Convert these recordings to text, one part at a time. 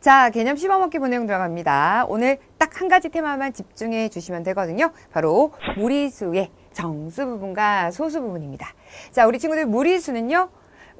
자, 개념 씹어먹기 본내용 들어갑니다. 오늘 딱 한 가지 테마만 집중해 주시면 되거든요. 바로 무리수의 정수 부분과 소수 부분입니다. 자, 우리 친구들 무리수는요.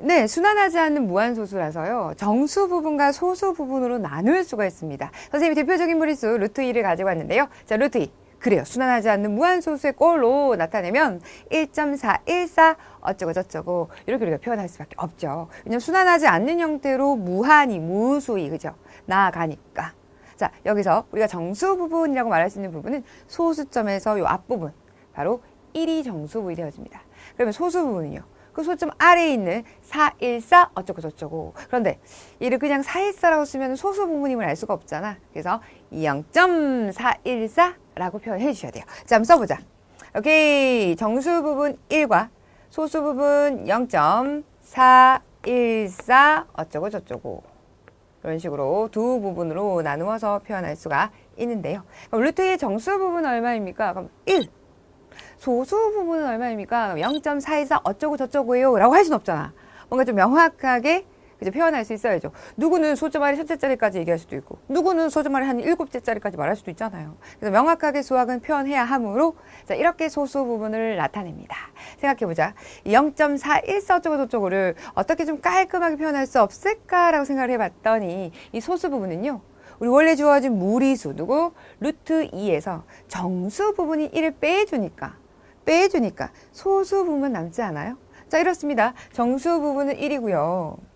네, 순환하지 않는 무한소수라서요. 정수 부분과 소수 부분으로 나눌 수가 있습니다. 선생님이 대표적인 무리수 루트 2를 가지고 왔는데요. 자, 루트 2. 그래요. 순환하지 않는 무한소수의 꼴로 나타내면 1.414 어쩌고 저쩌고 이렇게 우리가 표현할 수밖에 없죠. 왜냐면 순환하지 않는 형태로 무한이 무수히 그죠? 나아가니까. 자, 여기서 우리가 정수 부분이라고 말할 수 있는 부분은 소수점에서 요 앞부분 바로 1이 정수 부분이 되어집니다. 그러면 소수 부분은요. 그 소점 아래에 있는 414 어쩌고 저쩌고. 그런데 얘를 그냥 414라고 쓰면 소수 부분임을 알 수가 없잖아. 그래서 0.414 라고 표현해 주셔야 돼요. 자, 한번 써보자. 오케이. 정수 부분 1과 소수 부분 0.414 어쩌고 저쩌고. 이런 식으로 두 부분으로 나누어서 표현할 수가 있는데요. 그럼 루트의 정수 부분 얼마입니까? 그럼 1. 소수 부분은 얼마입니까? 0.424 어쩌고 저쩌고예요 라고 할 수는 없잖아. 뭔가 좀 명확하게 그죠 표현할 수 있어야죠. 누구는 아래 첫째 자리까지 얘기할 수도 있고, 누구는 아래 한 일곱째 자리까지 말할 수도 있잖아요. 그래서 명확하게 수학은 표현해야 하므로, 자, 이렇게 소수 부분을 나타냅니다. 생각해보자. 0.414 어쩌고 저쩌고를 어떻게 좀 깔끔하게 표현할 수 없을까라고 생각을 해봤더니, 이 소수 부분은요, 우리 원래 주어진 무리수, 누구? 루트 2에서 정수 부분이 1을 빼주니까, 빼주니까 소수 부분 남지 않아요? 자, 이렇습니다. 정수 부분은 1이고요.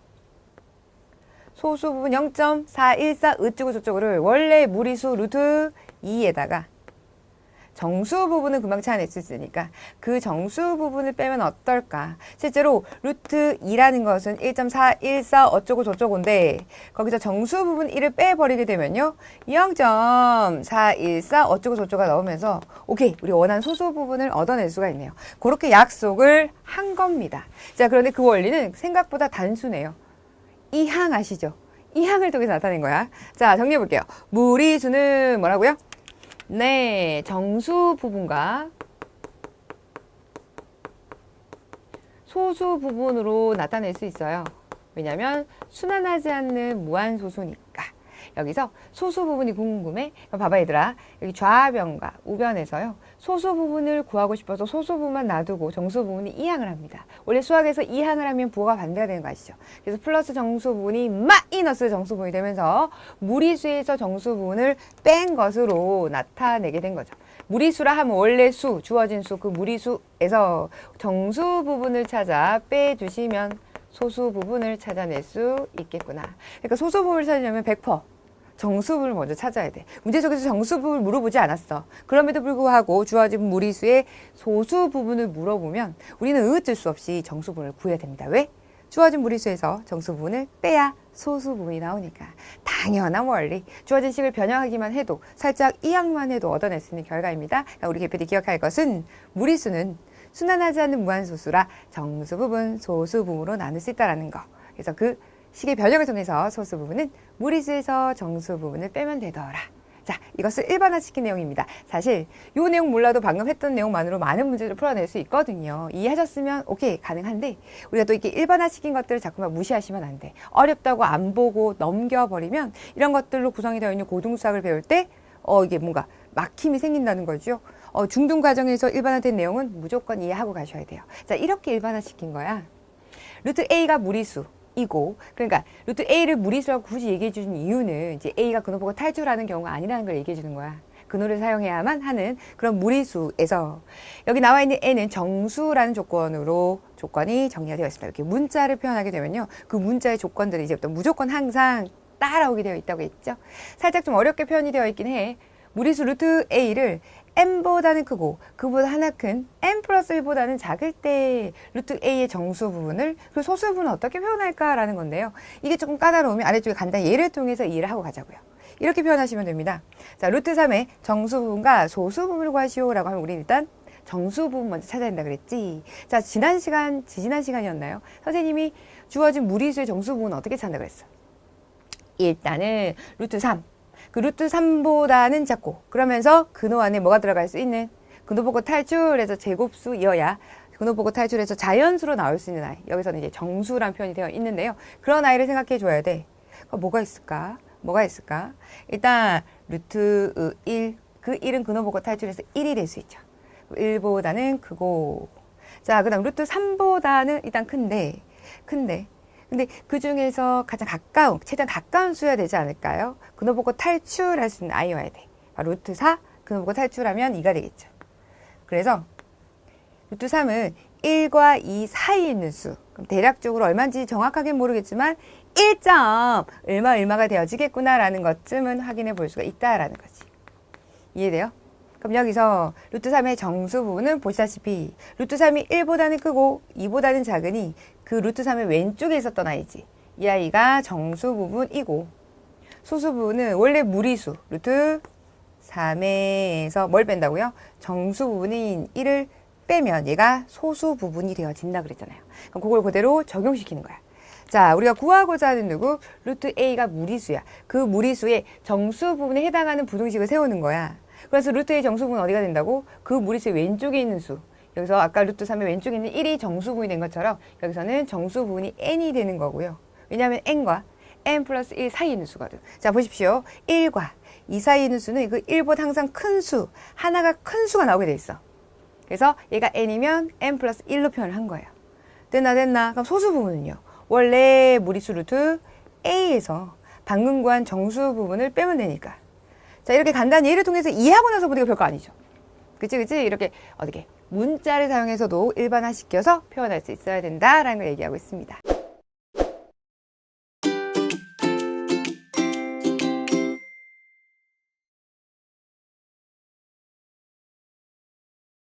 소수 부분 0.414 어쩌고 저쩌고를 원래 무리수 루트 2에다가 정수 부분은 금방 찾아낼 수 있으니까 그 정수 부분을 빼면 어떨까? 실제로 루트 2라는 것은 1.414 어쩌고 저쩌고인데 거기서 정수 부분 1을 빼버리게 되면요. 0.414 어쩌고 저쩌고가 나오면서 오케이 우리 원하는 소수 부분을 얻어낼 수가 있네요. 그렇게 약속을 한 겁니다. 자 그런데 그 원리는 생각보다 단순해요. 이 항 아시죠? 이 항을 통해서 나타낸 거야. 자 정리해 볼게요. 무리수는 뭐라고요? 네, 정수 부분과 소수 부분으로 나타낼 수 있어요. 왜냐하면 순환하지 않는 무한소수니까. 여기서 소수 부분이 궁금해? 봐봐 얘들아. 여기 좌변과 우변에서요. 소수 부분을 구하고 싶어서 소수 부분만 놔두고 정수 부분이 이항을 합니다. 원래 수학에서 이항을 하면 부호가 반대가 되는 거 아시죠? 그래서 플러스 정수 부분이 마이너스 정수 부분이 되면서 무리수에서 정수 부분을 뺀 것으로 나타내게 된 거죠. 무리수라 하면 원래 수, 주어진 수, 그 무리수에서 정수 부분을 찾아 빼주시면 소수 부분을 찾아낼 수 있겠구나. 그러니까 소수 부분을 찾으려면 100% 정수부를 먼저 찾아야 돼. 문제 속에서 정수부를 물어보지 않았어. 그럼에도 불구하고 주어진 무리수의 소수 부분을 물어보면 우리는 어쩔 수 없이 정수부를 구해야 됩니다. 왜? 주어진 무리수에서 정수 부분을 빼야 소수 부분이 나오니까 당연한 원리. 주어진 식을 변형하기만 해도 살짝 이항만 해도 얻어낼 수 있는 결과입니다. 그러니까 우리 개필이 기억할 것은 무리수는 순환하지 않는 무한소수라 정수 부분, 소수 부분으로 나눌 수 있다는 거. 그래서 그 식의 변형을 통해서 소수 부분은 무리수에서 정수 부분을 빼면 되더라. 자, 이것을 일반화시킨 내용입니다. 사실 이 내용 몰라도 방금 했던 내용만으로 많은 문제를 풀어낼 수 있거든요. 이해하셨으면 오케이 가능한데 우리가 또 이렇게 일반화시킨 것들을 자꾸만 무시하시면 안 돼. 어렵다고 안 보고 넘겨버리면 이런 것들로 구성이 되어 있는 고등수학을 배울 때 어, 이게 뭔가 막힘이 생긴다는 거죠. 어, 중등 과정에서 일반화된 내용은 무조건 이해하고 가셔야 돼요. 자, 이렇게 일반화시킨 거야. 루트 A가 무리수. 이고 그러니까 루트 A를 무리수라고 굳이 얘기해 주는 이유는 이제 A가 근호 보고 탈출하는 경우가 아니라는 걸 얘기해 주는 거야. 근호를 사용해야만 하는 그런 무리수에서 여기 나와 있는 N은 정수라는 조건으로 조건이 정리가 되어 있습니다. 이렇게 문자를 표현하게 되면요. 그 문자의 조건들이 이제부터 무조건 항상 따라오게 되어 있다고 했죠. 살짝 좀 어렵게 표현이 되어 있긴 해. 무리수 루트 A를 n보다는 크고 그보다 하나 큰 n 플러스 1보다는 작을 때 루트 a의 정수 부분을 그 소수 부분은 어떻게 표현할까라는 건데요. 이게 조금 까다로우면 아래쪽에 간단히 예를 통해서 이해를 하고 가자고요. 이렇게 표현하시면 됩니다. 자, 루트 3의 정수 부분과 소수 부분을 구하시오라고 하면 우리는 일단 정수 부분 먼저 찾아야 된다 그랬지. 자, 지난 시간, 지지난 시간이었나요? 선생님이 주어진 무리수의 정수 부분은 어떻게 찾는다 그랬어? 일단은 루트 3. 그 루트 3보다는 작고 그러면서 근호 안에 뭐가 들어갈 수 있는? 근호 보고 탈출해서 제곱수이어야 근호 보고 탈출해서 자연수로 나올 수 있는 아이. 여기서는 이제 정수란 표현이 되어 있는데요. 그런 아이를 생각해 줘야 돼. 뭐가 있을까? 뭐가 있을까? 일단 루트 1, 그 1은 근호 보고 탈출해서 1이 될 수 있죠. 1보다는 크고. 자, 그 다음 루트 3보다는 일단 큰데 큰데 근데 그 중에서 가장 가까운 최대한 가까운 수야 되지 않을까요? 근호 보고 탈출할 수 있는 아이여야 돼. 바로 루트 4 근호 보고 탈출하면 2가 되겠죠. 그래서 루트 3은 1과 2 사이에 있는 수. 그럼 대략적으로 얼마인지 정확하게 모르겠지만 1점 얼마 얼마가 되어지겠구나라는 것쯤은 확인해 볼 수가 있다라는 거지. 이해돼요? 그럼 여기서 루트 3의 정수 부분은 보시다시피 루트 3이 1보다는 크고 2보다는 작으니 그 루트 3의 왼쪽에 있었던 아이지. 이 아이가 정수 부분이고 소수 부분은 원래 무리수 루트 3에서 뭘 뺀다고요? 정수 부분인 1을 빼면 얘가 소수 부분이 되어진다 그랬잖아요. 그럼 그걸 그대로 적용시키는 거야. 자, 우리가 구하고자 하는 누구? 루트 A가 무리수야. 그 무리수의 정수 부분에 해당하는 부등식을 세우는 거야. 그래서 루트 A 정수 부분 어디가 된다고? 그 무리수의 왼쪽에 있는 수. 여기서 아까 루트 3의 왼쪽에 있는 1이 정수 부분이 된 것처럼 여기서는 정수 부분이 n이 되는 거고요. 왜냐하면 n과 n 플러스 1 사이에 있는 수거든. 자, 보십시오. 1과 2 사이에 있는 수는 그 1보다 항상 큰 수, 하나가 큰 수가 나오게 돼 있어. 그래서 얘가 n이면 n 플러스 1로 표현을 한 거예요. 됐나 됐나? 그럼 소수 부분은요. 원래 무리수 루트 a에서 방금 구한 정수 부분을 빼면 되니까. 자 이렇게 간단히 예를 통해서 이해하고 나서 보니까 별거 아니죠. 그치 그치 이렇게 어떻게 문자를 사용해서도 일반화시켜서 표현할 수 있어야 된다라는 걸 얘기하고 있습니다.